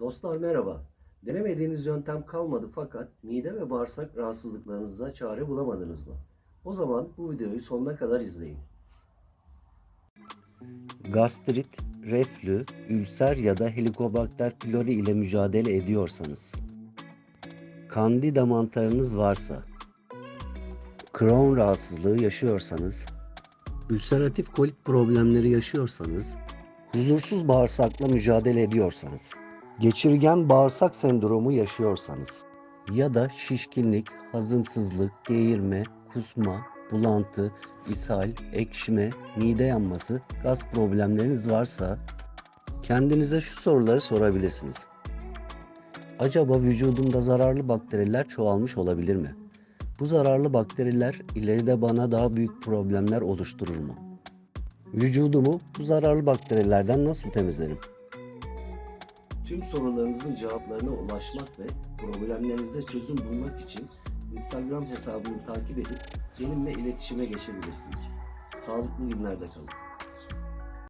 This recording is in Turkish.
Dostlar merhaba. Denemediğiniz yöntem kalmadı fakat mide ve bağırsak rahatsızlıklarınıza çare bulamadınız mı? O zaman bu videoyu sonuna kadar izleyin. Gastrit, reflü, ülser ya da helikobakter pylori ile mücadele ediyorsanız, kandida mantarınız varsa, Crohn rahatsızlığı yaşıyorsanız, ülseratif kolit problemleri yaşıyorsanız, huzursuz bağırsakla mücadele ediyorsanız, geçirgen bağırsak sendromu yaşıyorsanız ya da şişkinlik, hazımsızlık, geğirme, kusma, bulantı, ishal, ekşime, mide yanması, gaz problemleriniz varsa kendinize şu soruları sorabilirsiniz. Acaba vücudumda zararlı bakteriler çoğalmış olabilir mi? Bu zararlı bakteriler ileride bana daha büyük problemler oluşturur mu? Vücudumu bu zararlı bakterilerden nasıl temizlerim? Tüm sorularınızın cevaplarına ulaşmak ve problemlerinize çözüm bulmak için Instagram hesabımı takip edip benimle iletişime geçebilirsiniz. Sağlıklı günlerde kalın.